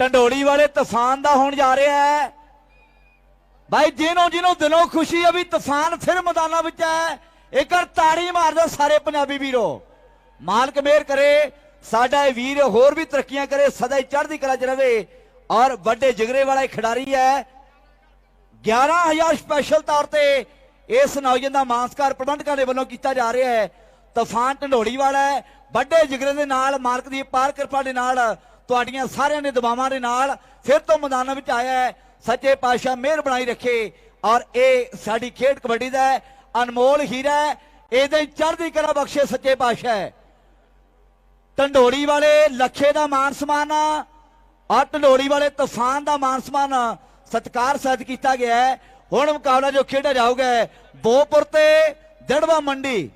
ਢੰਡੋਲੀ ਵਾਲੇ ਤੂਫਾਨ ਦਾ ਹੋਣ ਜਾ ਰਿਹਾ ਹੈ। ਭਾਈ ਜਿਹਨੂੰ ਜਿਹਨੂੰ ਦਿਲੋਂ ਖੁਸ਼ੀ ਹੈ ਵੀ ਤੂਫਾਨ ਫਿਰ ਮੈਦਾਨਾਂ ਵਿੱਚ ਹੈ, ਇੱਕ ਵਾਰ ਤਾੜੀ ਮਾਰ ਦਿਓ ਸਾਰੇ ਪੰਜਾਬੀ ਵੀਰੋ। ਮਾਲਕ ਮਿਹਰ ਕਰੇ, ਸਾਡਾ ਇਹ ਵੀਰ ਹੋਰ ਵੀ ਤਰੱਕੀਆਂ ਕਰੇ, ਸਦਾ ਹੀ ਚੜ੍ਹਦੀ ਕਲਾ 'ਚ ਰਹੇ ਔਰ ਵੱਡੇ ਜਿਗਰੇ ਵਾਲਾ ਇਹ ਖਿਡਾਰੀ ਹੈ। 11000 ਸਪੈਸ਼ਲ ਤੌਰ ਤੇ ਇਸ ਨੌਜਵਾਨ ਦਾ ਮਾਨਸਕਾਰ ਪ੍ਰਬੰਧਕਾਂ ਦੇ ਵੱਲੋਂ ਕੀਤਾ ਜਾ ਰਿਹਾ ਹੈ। ਤੂਫਾਨ ਢੰਡੋੜੀ ਵਾਲਾ ਹੈ, ਵੱਡੇ ਜਿਗਰੇ ਦੇ ਨਾਲ ਮਾਲਕ ਦੀ ਪਾਰ ਕਿਰਪਾ ਦੇ ਨਾਲ ਤੁਹਾਡੀਆਂ ਸਾਰਿਆਂ ਦੇ ਦੁਆਵਾਂ ਦੇ ਨਾਲ ਫਿਰ ਤੋਂ ਮੈਦਾਨਾਂ ਵਿੱਚ ਆਇਆ ਹੈ। ਸੱਚੇ ਪਾਤਸ਼ਾਹ ਮਿਹਰ ਬਣਾਈ ਰੱਖੇ। ਔਰ ਇਹ ਸਾਡੀ ਖੇਡ ਕਬੱਡੀ ਦਾ ਅਨਮੋਲ ਹੀਰਾ ਹੈ। ਇਹਦੇ ਚੜ੍ਹਦੀ ਕਲਾ ਬਖਸ਼ੇ ਸੱਚੇ ਪਾਤਸ਼ਾਹ ਹੈ। ਢੰਡੋੜੀ ਵਾਲੇ ਲੱਖੇ ਦਾ ਮਾਨ ਸਨਮਾਨ ਆ। ਢੰਡੋੜੀ ਵਾਲੇ ਤੂਫਾਨ ਦਾ ਮਾਨ ਸਨਮਾਨ ਸਤਕਾਰ ਸਹਿਤ ਕੀਤਾ ਗਿਆ ਹੈ। ਹੁਣ ਮੁਕਾਬਲਾ ਜੋ ਖੇਡਿਆ ਜਾਊਗਾ ਬੋਪੁਰ ਤੇ ਜੜਵਾ ਮੰਡੀ।